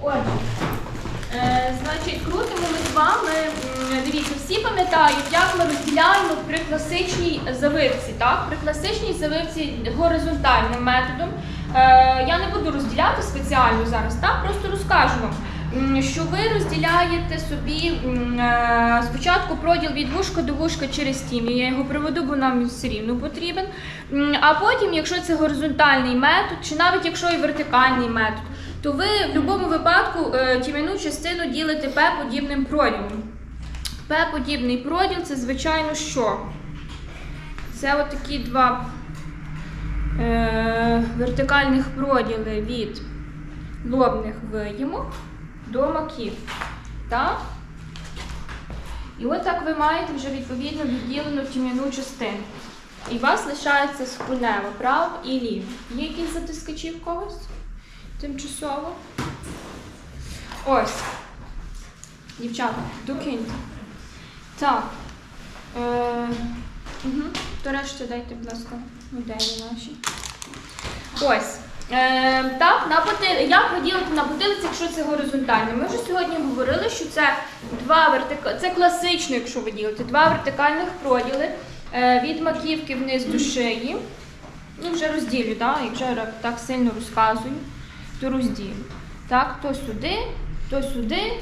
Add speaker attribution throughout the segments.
Speaker 1: Отже, е, значить, крутимо ми з вами. Дивіться, всі пам'ятають, як ми розділяємо при класичній завивці. Так? При класичній завивці горизонтальним методом. Е, я не буду розділяти спеціально зараз, так? просто розкажу вам. Що ви розділяєте собі е, спочатку проділ від вушка до вушка через тім'ю. Я його приведу, бо нам він все рівно потрібен. А потім, якщо це горизонтальний метод, чи навіть якщо і вертикальний метод, то ви в будь-якому випадку е, тім'яну частину ділите П-подібним проділом. П-подібний проділ це, звичайно, що? Це отакі два е, вертикальних проділи від лобних виїмок до маків. І от так ви маєте вже відповідно відділену тім'яну частину. І у вас лишається скульнево, право і ліво. Є якісь затискачі в когось? Тимчасово. Ось. Дівчата, докиньте. Так. Е, угу. То решті дайте, будь ласка, моделі наші. Ось. Е, так, на поти... як виділити на потилиці, якщо це горизонтально? Ми вже сьогодні говорили, що це два вертика... це класично, якщо ви ділите, два вертикальних проділи е, від маківки вниз до шиї. Ну, вже розділю, так? Я так сильно розказую, то розділю. Так, то сюди, то сюди.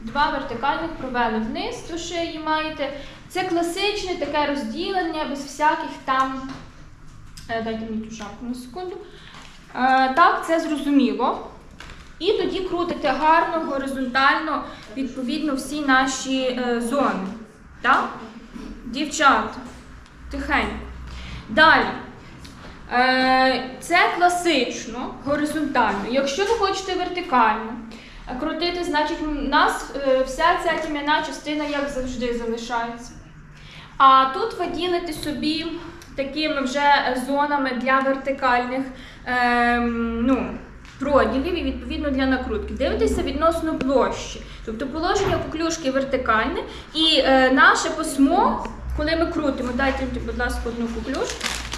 Speaker 1: Два вертикальних провели вниз до шиї маєте. Це класичне таке розділення без всяких там. Е, Дайте мені ту шапку на секунду. Е, Так, це зрозуміло. І тоді крутите гарно, горизонтально, відповідно, всі наші е, зони. Так? Дівчата, тихенько. Далі. Е, Це класично, горизонтально. Якщо ви хочете вертикально е, крутити, значить у нас е, вся ця тім'яна частина, як завжди, залишається. А тут ви ділите собі такими вже зонами для вертикальних ну, проділів і відповідно для накрутки. Дивитеся відносно площі. Тобто положення куклюшки вертикальне, і наше письмо, коли ми крутимо, дайте, будь ласка, одну куклюшку.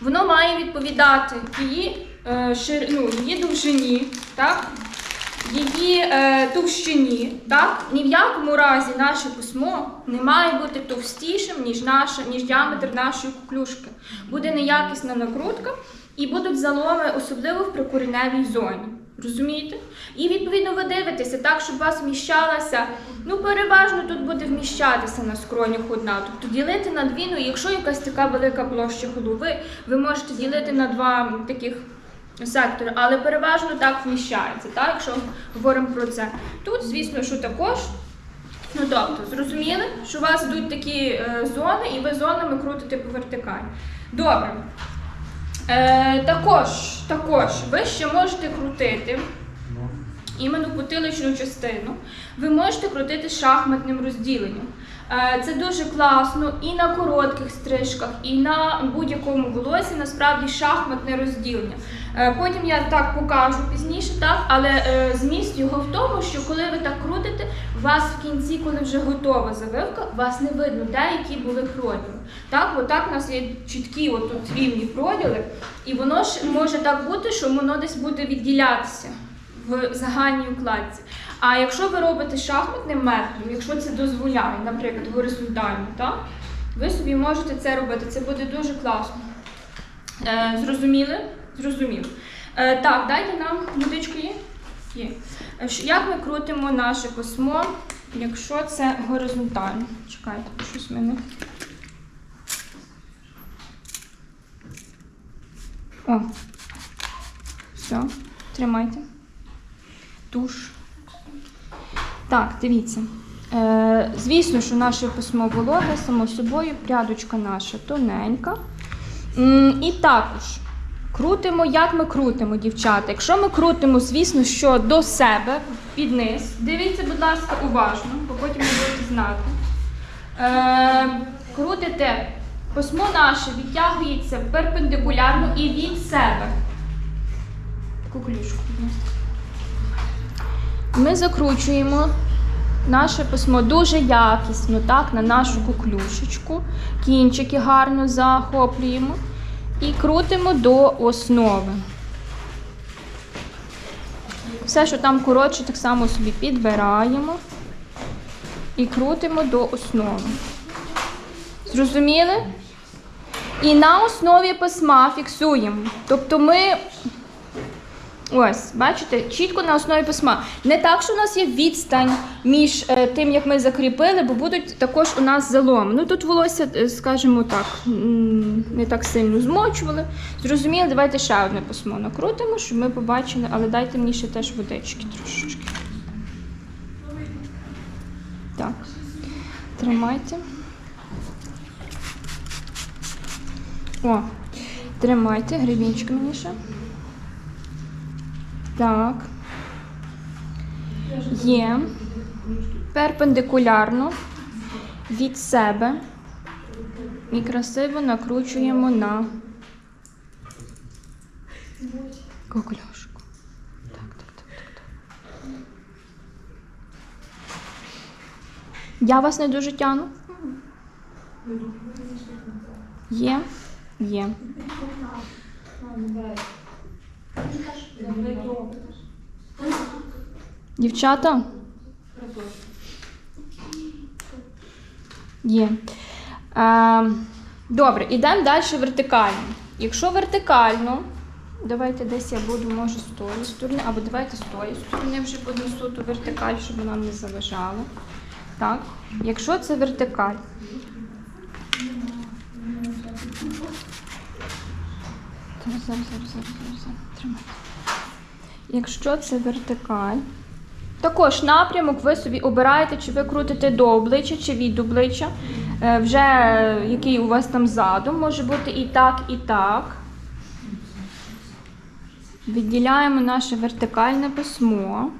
Speaker 1: Воно має відповідати її, е, шир... ну, її довжині, так? її е, товщині. Так? Ні в якому разі наше письмо не має бути товстішим, ніж, наша, ніж діаметр нашої куклюшки. Буде неякісна накрутка і будуть заломи, особливо в прикореневій зоні. Розумієте? І відповідно ви дивитеся так, щоб у вас вміщалася, ну переважно тут буде вміщатися на скронях одна. Тобто ділити на дві, ну якщо якась така велика площа голови, ви можете ділити на два таких сектори, але переважно так вміщається, так, якщо говоримо про це. Тут, звісно, що також. Ну тобто, зрозуміли, що у вас йдуть такі е, зони, і ви зонами крутите по вертикалі. Добре. Е, також, також ви ще можете крутити іменно потиличну частину. Ви можете крутити шахматним розділенням. Е, Це дуже класно і на коротких стрижках, і на будь-якому волосі насправді шахматне розділення. Е, Потім я так покажу пізніше, так, але е, зміст його в тому, що коли ви так крутите, у вас в кінці, коли вже готова завивка, вас не видно, де які були проділи. Так, отак у нас є чіткі отут рівні проділи, і воно ж може так бути, що воно десь буде відділятися в загальній укладці. А якщо ви робите шахматним методом, якщо це дозволяє, наприклад, горизонтально, так, ви собі можете це робити. Це буде дуже класно. Е, зрозуміли? Зрозуміло. Е, так, дайте нам водичку є? Є. Е, Як ми крутимо наше письмо, якщо це горизонтально? Чекайте, щось в мене. О. Все, тримайте. Туш. Так, дивіться. Е, звісно, що наше письмо вологе, само собою, прядочка наша тоненька. І також крутимо, як ми крутимо, дівчата. Якщо ми крутимо, звісно, що до себе під низ. Дивіться, будь ласка, уважно, бо потім ви будете знати. Е, крутите, письмо наше відтягується перпендикулярно і від себе. Будь ласка. Ми закручуємо наше письмо дуже якісно, так, на нашу куклюшечку. Кінчики гарно захоплюємо і крутимо до основи. Все, що там коротше, так само собі підбираємо і крутимо до основи. Зрозуміли? І на основі письма фіксуємо. Тобто ми. Ось, бачите, чітко на основі письма. Не так, що у нас є відстань між е, тим, як ми закріпили, бо будуть також у нас заломи. Ну тут волосся, е, скажімо так, не так сильно змочували. Зрозуміли, давайте ще одне письмо накрутимо, щоб ми побачили, але дайте мені ще теж водички трошечки. Так, тримайте. О, тримайте, гребінчик мені ще. Так. Є. Перпендикулярно від себе. І красиво накручуємо на кокляшку. Так, так, так, так, так. Я вас не дуже тяну. Є, є. Дівчата? Є. Е, добре, ідемо далі вертикально. Якщо вертикально, давайте десь я буду, може, з тої сторони, або давайте з тої сторони вже поднесу ту вертикаль, щоб нам не заважало. Так, якщо це вертикаль. Зараз, зараз, зараз, зараз, зараз. Якщо це вертикаль, також напрямок ви собі обираєте, чи ви крутите до обличчя, чи від обличчя. Е, Вже е, який у вас там задум, може бути і так, і так. Відділяємо наше вертикальне письмо.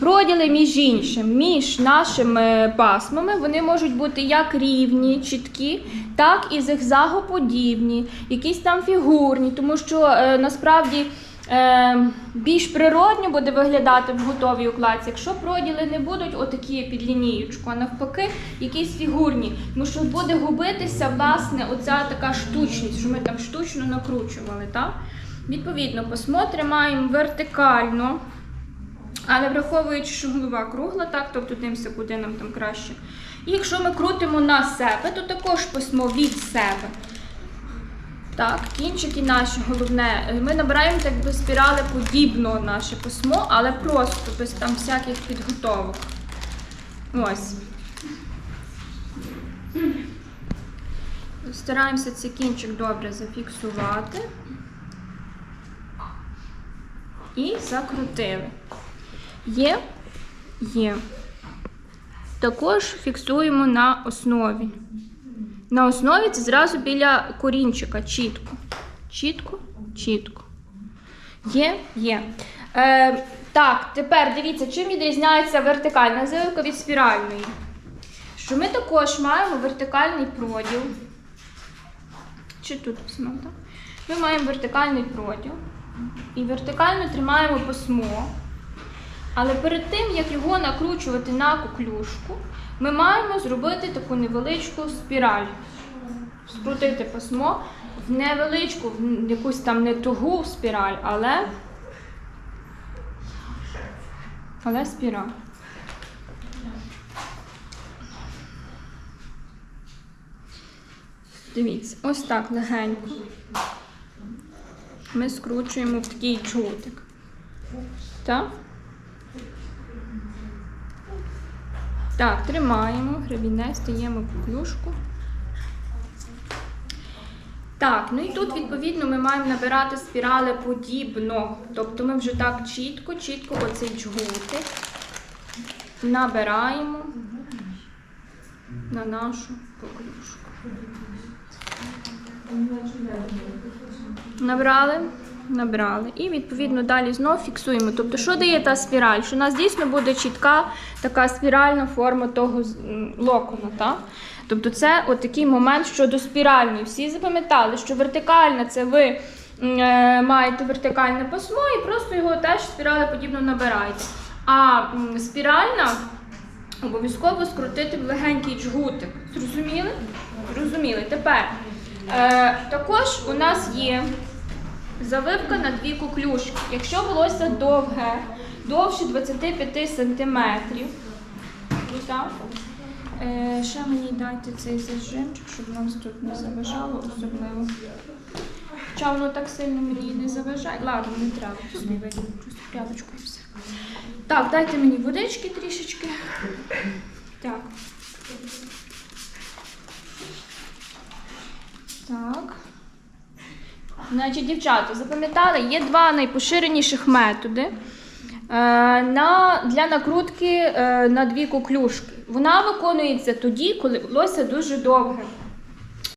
Speaker 1: Проділи між іншим, між нашими пасмами, вони можуть бути як рівні, чіткі, так і зигзагоподібні, якісь там фігурні, тому що е, насправді е, більш природньо буде виглядати в готовій укладці, якщо проділи не будуть отакі під лінієчку, а навпаки, якісь фігурні, тому що буде губитися власне оця така штучність, що ми там штучно накручували. Так? Відповідно, письмо тримаємо вертикально. Але враховуючи, що голова кругла, так, тобто дивимося, куди нам там краще. І якщо ми крутимо на себе, то також письмо від себе. Так, кінчики наші головне. Ми набираємо так би спірали подібно наше письмо, але просто без там всяких підготовок. Ось. Стараємося цей кінчик добре зафіксувати. І закрутили. Є? Є. Також фіксуємо на основі. На основі це зразу біля корінчика. Чітко. Чітко, чітко. Є? Є. Е, так, тепер дивіться, чим відрізняється вертикальна зилка від спіральної. Що ми також маємо вертикальний проділ. Чи тут так? Ми маємо вертикальний проділ. І вертикально тримаємо письмо. Але перед тим, як його накручувати на коклюшку, ми маємо зробити таку невеличку спіраль. Скрутити письмо в невеличку, в якусь там не тугу спіраль, але, але спіраль. Дивіться, ось так легенько. Ми скручуємо в такий чотик. Так? Так, тримаємо, гребінець, стаємо клюшку. Так, ну і тут, відповідно, ми маємо набирати спірали подібно. Тобто ми вже так чітко, чітко оцей джгутик набираємо на нашу поклюшку. Набрали, набрали. І відповідно далі знов фіксуємо. Тобто, що дає та спіраль? Що у нас дійсно буде чітка така спіральна форма того локона. Так? Тобто, це от такий момент щодо спіральної. Всі запам'ятали, що вертикальна це ви е, маєте вертикальне пасмо і просто його теж спіралеподібно набираєте. А спіральна обов'язково скрутити в легенький джгутик. Зрозуміли? Зрозуміли. Тепер е, також у нас є Завивка на дві куклюшки. Якщо волосся довге, довше 25 см. Так. Е, ще мені дайте цей зажимчик, щоб нам тут не заважало особливо. Хоча воно так сильно мені не заважає. Ладно, не треба. Собі вийду просто і все. Так, дайте мені водички трішечки. Так. Так. Значить, дівчата, запам'ятали, є два найпоширеніших методи е, на, для накрутки е, на дві куклюшки. Вона виконується тоді, коли волосся дуже довге.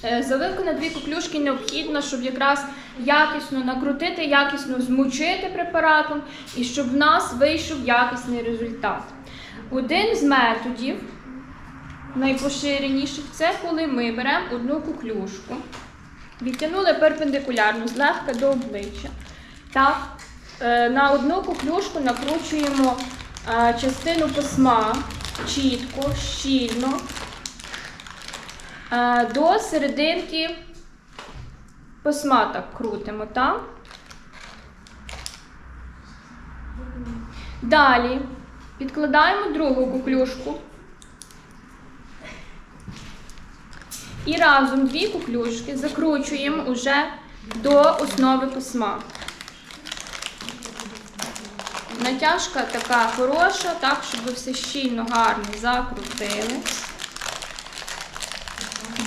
Speaker 1: Е, Заливка на дві куклюшки необхідна, щоб якраз якісно накрутити, якісно змочити препаратом і щоб в нас вийшов якісний результат. Один з методів найпоширеніших це коли ми беремо одну куклюшку, відтягнули перпендикулярно злегка до обличчя. Так, е, на одну куклюшку накручуємо е, частину пасма чітко, щільно. Е, До серединки пасма так крутимо, так? Далі підкладаємо другу куклюшку. І разом дві куклюшки закручуємо уже до основи письма. Натяжка така хороша, так, щоб ви все щільно гарно закрутили.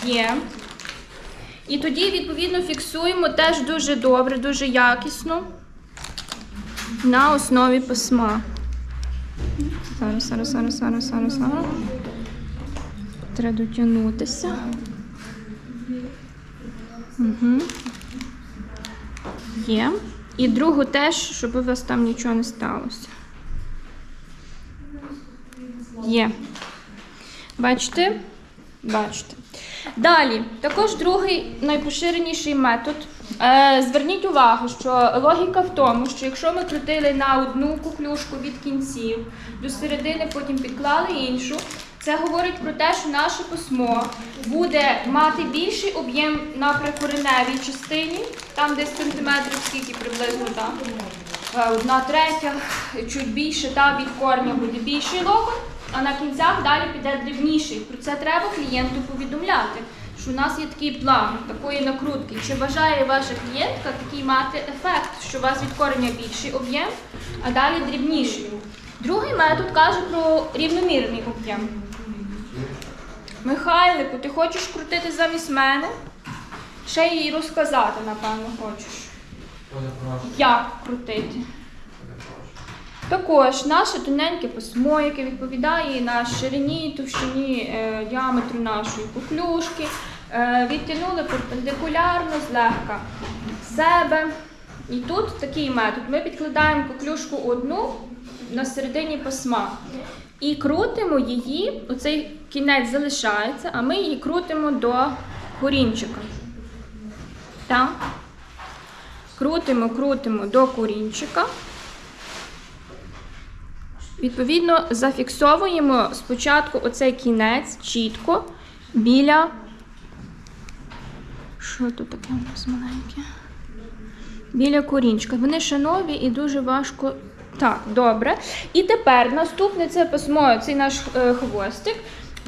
Speaker 1: Є. І тоді, відповідно, фіксуємо теж дуже добре, дуже якісно на основі письма. Зараз, зараз, зараз, зараз, зараз, зараз. Треба дотягнутися. Угу. Є. І другу теж, щоб у вас там нічого не сталося. Є. Бачите? Бачите. Далі, також другий найпоширеніший метод. Е, зверніть увагу, що логіка в тому, що якщо ми крутили на одну куклюшку від кінців до середини, потім підклали іншу, це говорить про те, що наше письмо буде мати більший об'єм на прикореневій частині, там десь сантиметрів скільки приблизно там. е, Одна третя, чуть більше, та від корня буде більший локон, а на кінцях далі піде дрібніший. Про це треба клієнту повідомляти, що у нас є такий план такої накрутки. Чи бажає ваша клієнтка такий мати ефект, що у вас від кореня більший об'єм, а далі дрібніший. Другий метод каже про рівномірний об'єм. Михайлику, ти хочеш крутити замість мене? Ще їй розказати, напевно, хочеш. Як крутити? Також наше тоненьке письмо, яке відповідає на ширині товщині е, діаметру нашої куклюшки, е, відтягнули перпендикулярно злегка себе. І тут такий метод. Ми підкладаємо куклюшку одну на середині письма і крутимо її, оцей кінець залишається, а ми її крутимо до корінчика. Так? Крутимо, крутимо до корінчика. Відповідно, зафіксовуємо спочатку оцей кінець чітко біля. Що тут таке у нас маленьке? Біля корінчика. Вони ще нові і дуже важко. Так, добре. І тепер наступне це письмо, цей наш е, хвостик.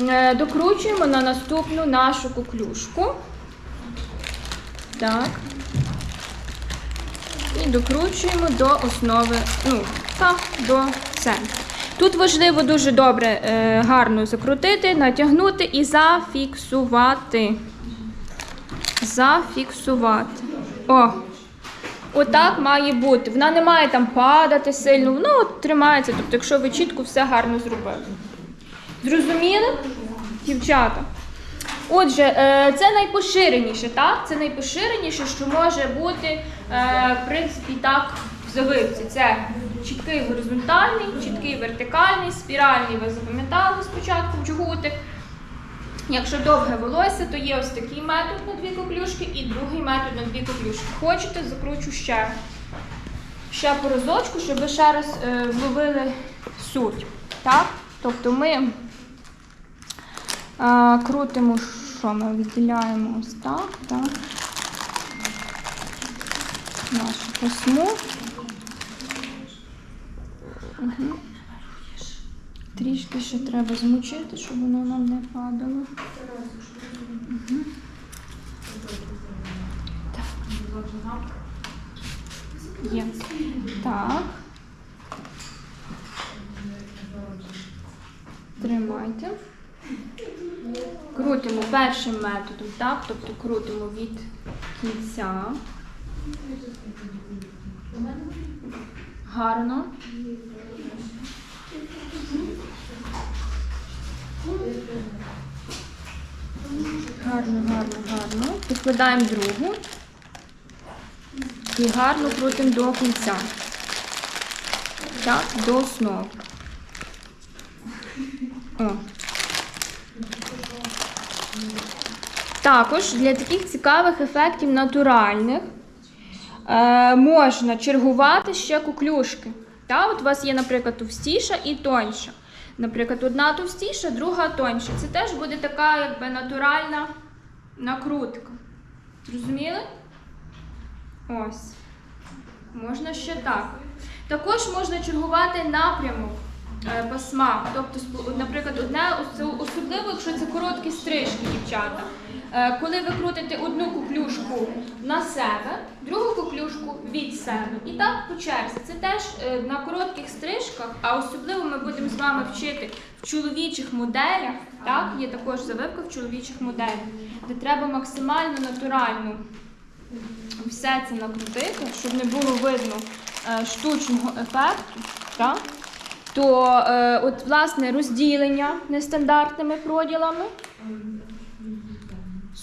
Speaker 1: Е, докручуємо на наступну нашу куклюшку. Так. І докручуємо до основи, ну, так, до центру. Тут важливо дуже добре, е, гарно закрутити, натягнути і зафіксувати. Зафіксувати. О! Отак має бути. Вона не має там падати сильно, воно от тримається. Тобто, якщо ви чітко все гарно зробили. Зрозуміли? Дівчата. Отже, е, це найпоширеніше, так? Це найпоширеніше, що може бути, е, в принципі, так, в завивці. Це чіткий горизонтальний, чіткий вертикальний, спіральний, ви запам'ятали спочатку в джгутик. Якщо довге волосся, то є ось такий метод на дві коклюшки і другий метод на дві коклюшки. Хочете, закручу ще, ще по разочку, щоб ви ще раз е, вловили суть. Так? Тобто ми е, крутимо, що ми відділяємо ось так. так. нашу пасму. Угу. Трішки ще треба змочити, щоб воно нам не падало. Так. Є. Так. Тримайте. Крутимо першим методом, так? Тобто крутимо від кінця. Гарно. Гарно, гарно, гарно. Підкладаємо другу. І гарно крутимо до кінця. Так, до основи. О. Також для таких цікавих ефектів натуральних е, можна чергувати ще куклюшки. Та, от у вас є, наприклад, товстіша і тоньша. Наприклад, одна товстіша, друга тоньша. Це теж буде така якби натуральна накрутка. Зрозуміли? Ось. Можна ще так. Також можна чергувати напрямок е, пасма. Тобто, наприклад, одне особливо, якщо це короткі стрижки, дівчата. Е, Коли ви крутите одну куклюшку на себе, другу куклюшку від себе. І так по черзі. Це теж е, на коротких стрижках, а особливо ми будемо з вами вчити в чоловічих моделях. Так, є також завивка в чоловічих моделях, де треба максимально натуральну все це накрутити, щоб не було видно е, штучного ефекту, так? то е, от, власне розділення нестандартними проділами.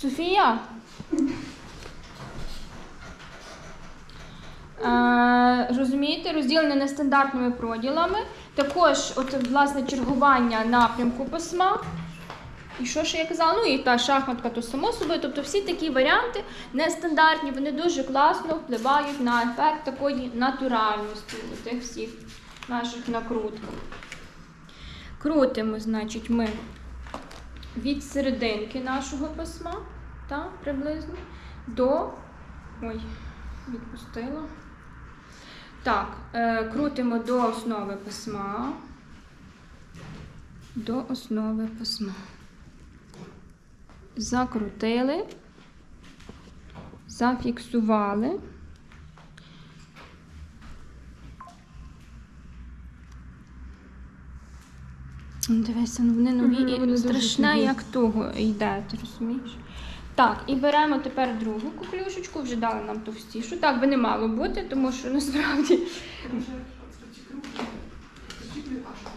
Speaker 1: Софія. Е, розумієте, розділення нестандартними проділами. Також от, власне, чергування напрямку письма. І що ще я казала? Ну і та шахматка, то само собою. Тобто всі такі варіанти нестандартні, вони дуже класно впливають на ефект такої натуральності у тих всіх наших накрутках. Крутимо, значить, ми від серединки нашого письма, та, приблизно, до. Ой, відпустила. Так, е, крутимо до основи письма. До основи письма. Закрутили, зафіксували. Дивися, ну вони нові і страшне, як туго йде, ти розумієш? Так, і беремо тепер другу куклюшечку, вже дали нам товстішу. Так би не мало бути, тому що насправді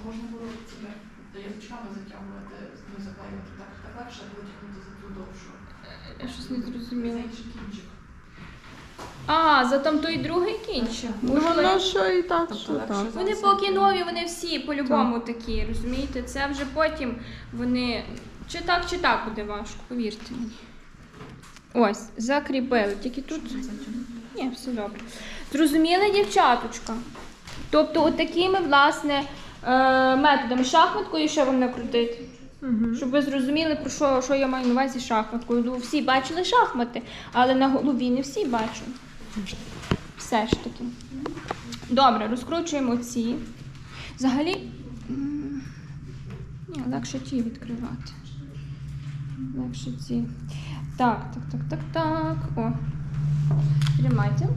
Speaker 2: можна було себе язичками затягувати, не заклеювати. Так, так легше витягнути за ту довшу.
Speaker 1: я щось не зрозуміла. А, за там той другий кінчик.
Speaker 3: Ну,
Speaker 1: Можливо.
Speaker 3: воно що і так,
Speaker 2: Тобто
Speaker 3: що так.
Speaker 1: Вони поки нові, вони всі по-любому такі, розумієте? Це вже потім вони чи так, чи так буде важко, повірте мені. Ось, закріпили. Тільки тут. Ні, все добре. Зрозуміли, дівчаточка? Тобто, от власне, е, методами шахматкою ще вам накрутити.
Speaker 3: Мгм.
Speaker 1: Щоб ви зрозуміли, про що, що я маю на увазі шахматкою. Ну, всі бачили шахмати, але на голові не всі бачили. Все ж таки. Добре, розкручуємо ці. Взагалі. Ні, легше ті відкривати. Легше ці. Так, так, так, так, так. О. Тримайте.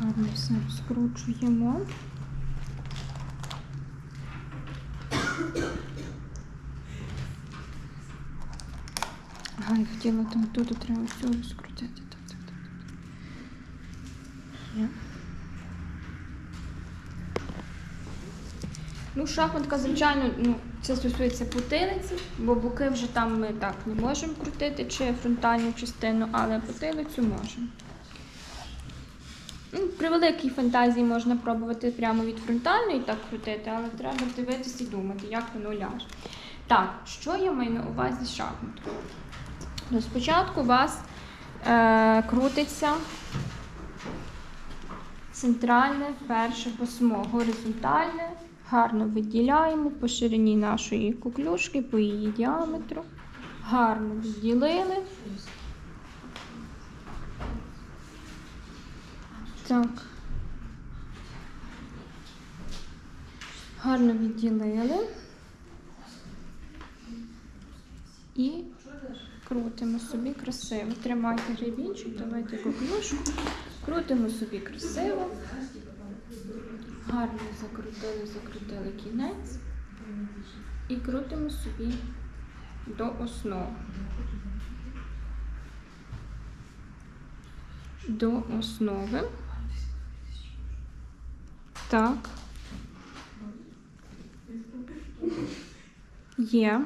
Speaker 1: Гарно все розкручуємо. Ага, я хотіла там тут треба все розкрутити. Шахматка, звичайно, ну, це стосується потилиці, бо боки вже там ми так не можемо крутити, чи фронтальну частину, але потилицю можемо. Ну, при великій фантазії можна пробувати прямо від фронтальної так крутити, але треба дивитися і думати, як воно ляже. Так, що я маю на увазі з шахматкою? Ну, спочатку у вас е, крутиться центральне перше письмо, горизонтальне, Гарно виділяємо по ширині нашої куклюшки, по її діаметру. Гарно відділили. Так. Гарно відділили. І крутимо собі красиво. Тримайте гребінчик, давайте куклюшку. Крутимо собі красиво. Гарно закрутили, закрутили кінець. І крутимо собі до основи. До основи. Так. Є.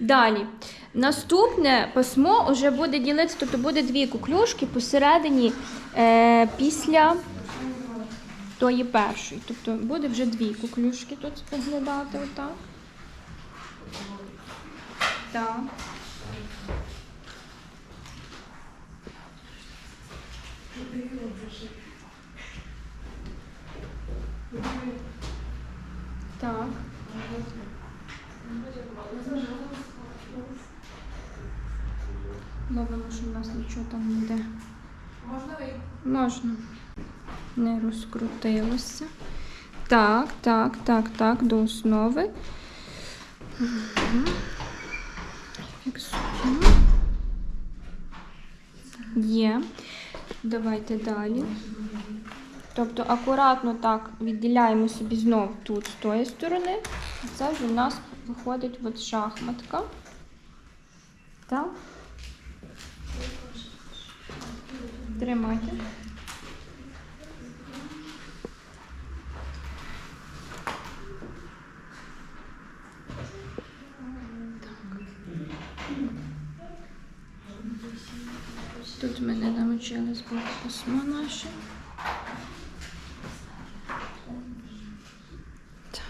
Speaker 1: Далі. Наступне письмо вже буде ділитися, тобто буде дві куклюшки посередині е, після тої першої. Тобто буде вже дві куклюшки тут виглядати отак. Так. Так. Ловимо, що в нас нічого там не йде.
Speaker 2: Можна?
Speaker 1: Можна. Не розкрутилося. Так, так, так, так, до основи. Фіксуємо. Є. Давайте далі. Тобто акуратно так відділяємо собі знов тут з тої сторони. Це вже в нас виходить от шахматка. Так. Тримайте. Тут ми не письмо наше. Так,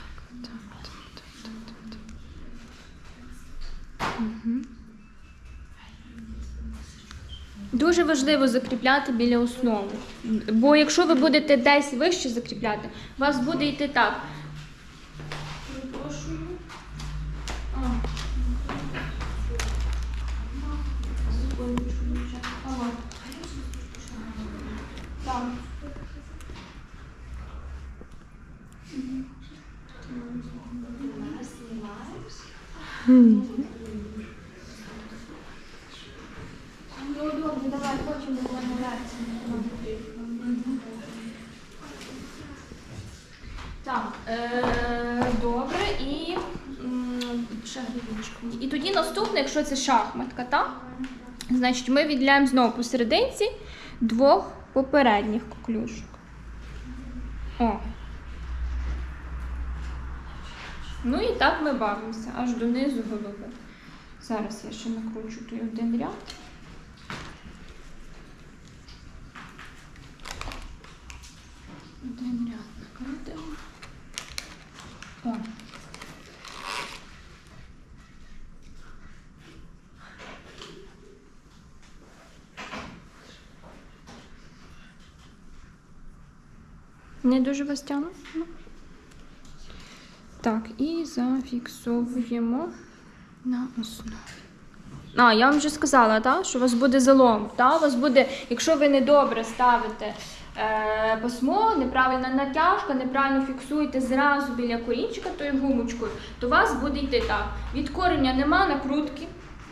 Speaker 1: так, так, так, так, так. Мгм. Дуже важливо закріпляти біля основи. Бо якщо ви будете десь вище закріпляти, у вас буде йти так. Перепрошую. А. Секундочку, дівчата. Ага. Так. Ну, добре, давай, хочемо Так, е, добре, і м, ще гривінчку. І тоді наступне, якщо це шахматка, так? Значить, ми відділяємо знову посерединці двох попередніх коклюшок. О. Ну і так ми бавимося аж донизу голови. Зараз я ще накручу той один ряд. Один ряд накрутимо. О. Не дуже вас тягну? Так, і зафіксовуємо на основі. А, я вам вже сказала, так, що у вас буде залом. Так? У вас буде, якщо ви недобре ставите е, письмо, неправильна натяжка, неправильно фіксуєте зразу біля корінчика тою гумочкою, то у вас буде йти так. Від кореня нема накрутки,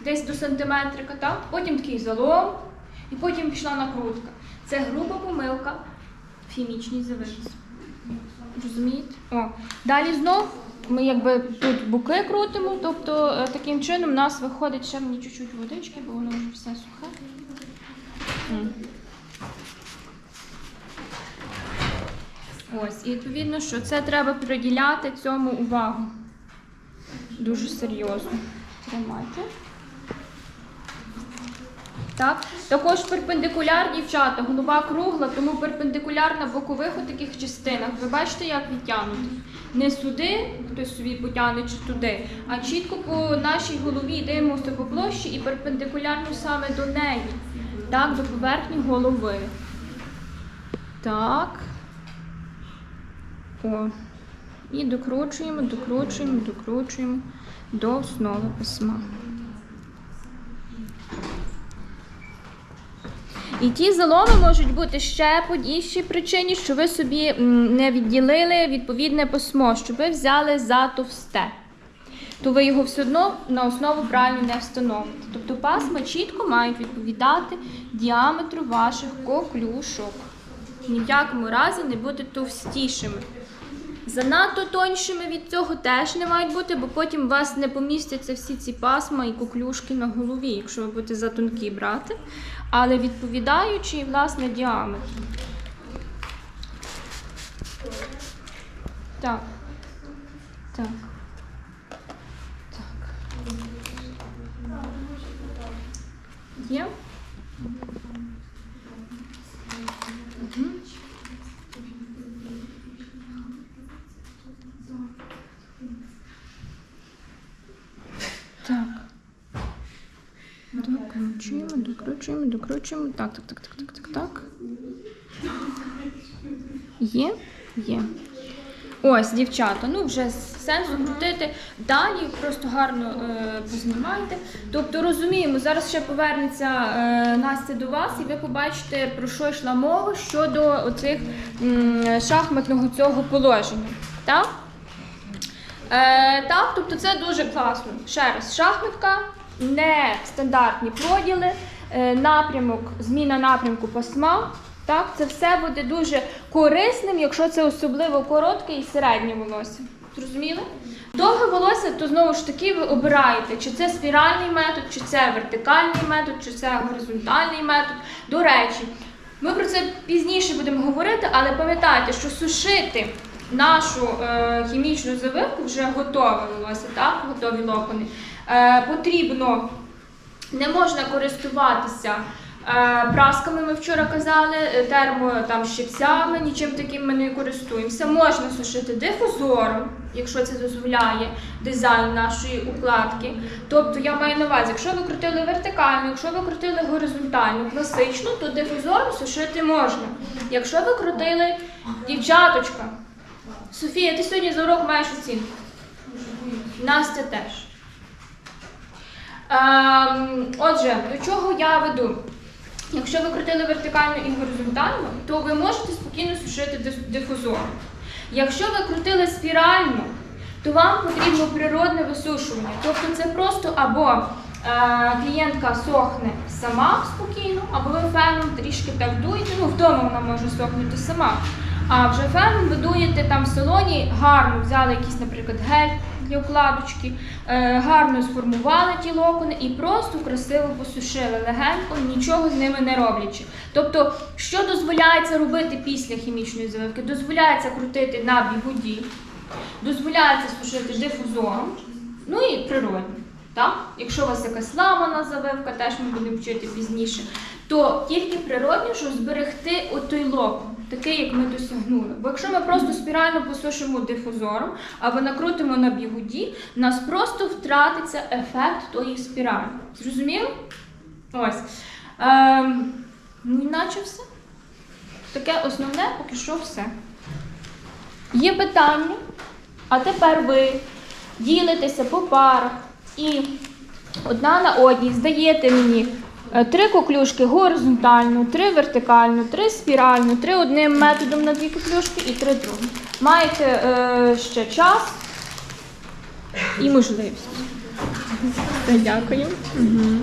Speaker 1: десь до сантиметрика, так? потім такий залом, і потім пішла накрутка. Це груба помилка в хімічній зависі. Розумієте? О. Далі знов ми якби тут буки крутимо, тобто е, таким чином у нас виходить ще мені чуть-чуть водички, бо воно вже все сухе. Ось, і відповідно, що це треба приділяти цьому увагу. Дуже серйозно. Тримайте. Так. Також перпендикуляр, дівчата, голова кругла, тому перпендикуляр на бокових у таких частинах. Ви бачите, як відтягнути? Не сюди, хтось собі потягне чи туди, а чітко по нашій голові дивимося по площі і перпендикулярно саме до неї. Так, до поверхні голови. Так. О. І докручуємо, докручуємо, докручуємо до основи письма. І ті заломи можуть бути ще по іншій причині, що ви собі не відділили відповідне письмо, що ви взяли за товсте. То ви його все одно на основу правильно не встановите. Тобто пасма чітко мають відповідати діаметру ваших коклюшок. Ні в якому разі не бути товстішими. Занадто тоншими від цього теж не мають бути, бо потім у вас не помістяться всі ці пасма і коклюшки на голові, якщо ви будете за тонкі брати, але відповідаючи власне діаметру. Так. Так. Так. Є? Мгм. Так. Докручуємо, докручуємо, докручуємо. Так, так, так, так, так, так, так. Є? Є. Ось, дівчата, ну вже сенсу крутити. Далі просто гарно е, познімайте. Тобто розуміємо, зараз ще повернеться е, Настя до вас, і ви побачите, про що йшла мова щодо оцих м, шахматного цього положення. Так? Е, так, тобто це дуже класно. Ще раз, шахматка, не стандартні проділи, е, напрямок, зміна напрямку пасма. Так, це все буде дуже корисним, якщо це особливо коротке і середнє волосся. Зрозуміли? Довге волосся, то знову ж таки ви обираєте, чи це спіральний метод, чи це вертикальний метод, чи це горизонтальний метод. До речі, ми про це пізніше будемо говорити, але пам'ятайте, що сушити нашу е, хімічну завивку вже готове волосся, так, готові локони, е, потрібно не можна користуватися е, прасками, ми вчора казали, е, термо там щипцями, нічим таким ми не користуємося. Можна сушити дифузором, якщо це дозволяє дизайн нашої укладки. Тобто я маю на увазі, якщо ви крутили вертикально, якщо ви крутили горизонтально, класично, то дифузором сушити можна. Якщо ви крутили дівчаточка, Софія, ти сьогодні за урок маєш оцінку. Настя теж. Ем, отже, до чого я веду? Якщо ви крутили вертикально і горизонтально, то ви можете спокійно сушити диф- дифузором. Якщо ви крутили спірально, то вам потрібно природне висушування. Тобто це просто або е, клієнтка сохне сама спокійно, або ви феном трішки так дуєте. Ну, вдома вона може сохнути сама. А вже феном ви дуєте там в салоні, гарно взяли якийсь, наприклад, гель для укладочки, е, гарно сформували ті локони і просто красиво посушили легенько, нічого з ними не роблячи. Тобто, що дозволяється робити після хімічної заливки? Дозволяється крутити на бігуді, дозволяється сушити дифузором, ну і природньо. Так? Якщо у вас якась ламана завивка, теж ми будемо вчити пізніше, то тільки природньо, щоб зберегти отой локон, такий, як ми досягнули. Бо якщо ми просто спірально посушимо дифузором або накрутимо на бігуді, у нас просто втратиться ефект тої спіралі. Зрозуміло? Ось. Ем, ну, іначе все. Таке основне поки що все. Є питання, а тепер ви ділитеся по парах і одна на одній здаєте мені три коклюшки горизонтально, три вертикально, три спірально, три одним методом на дві коклюшки і три другим. Маєте е, ще час і можливість. Дякую. Угу.